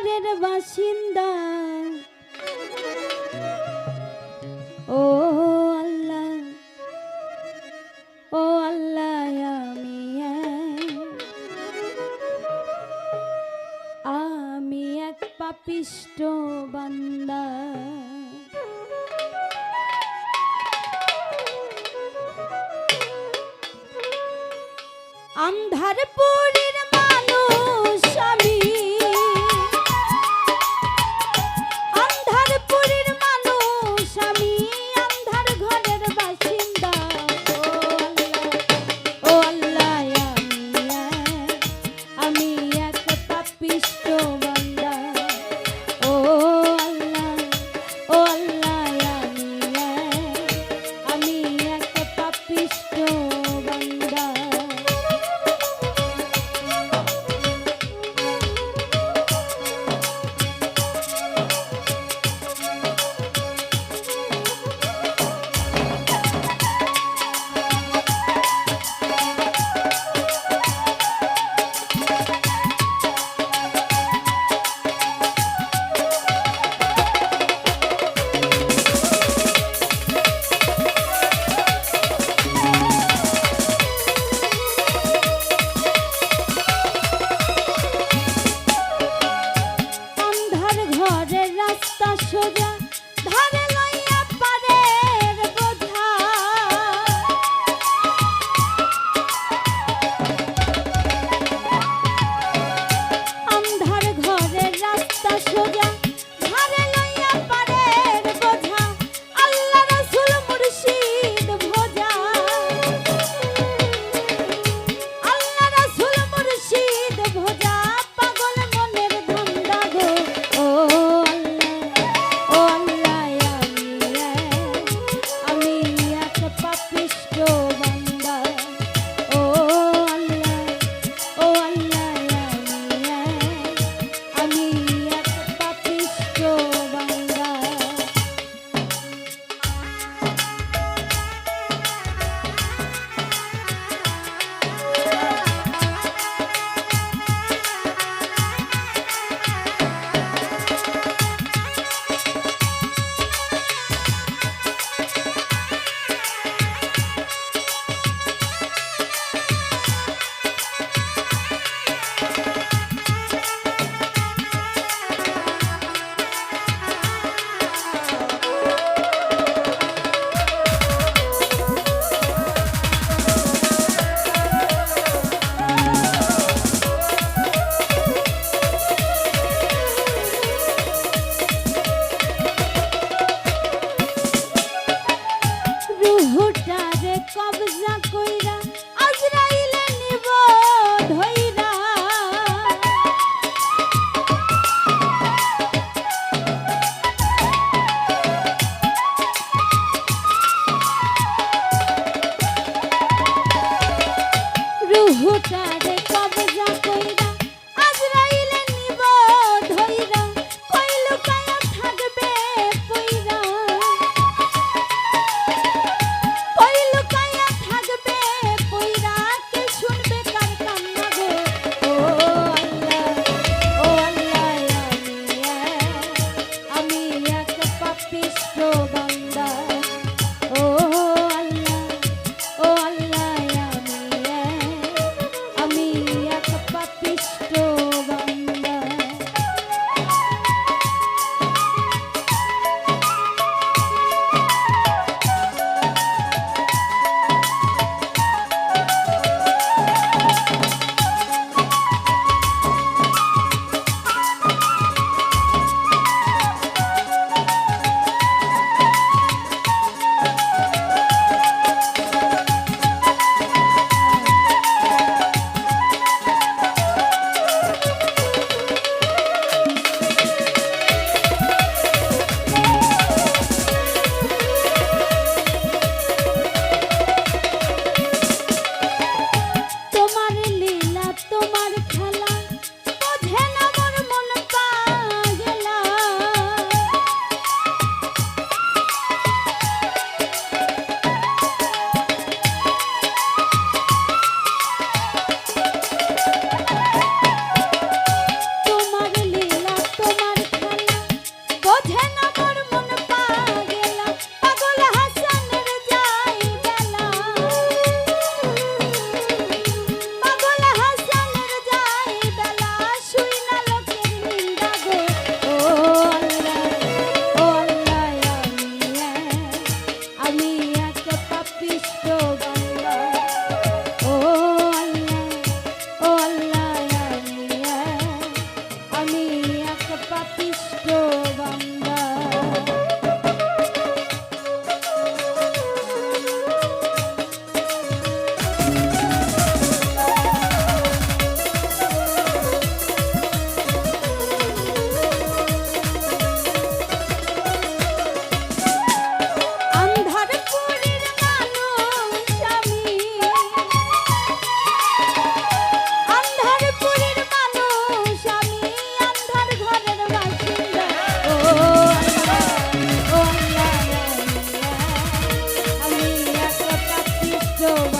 ঘরের বাসিন্দা। ও আল্লাহ ও আল্লাহ আমি আমি এক পাপিষ্ট বান্দা। আন্ধার পড়ে কবজা কইরা বোঝে না over.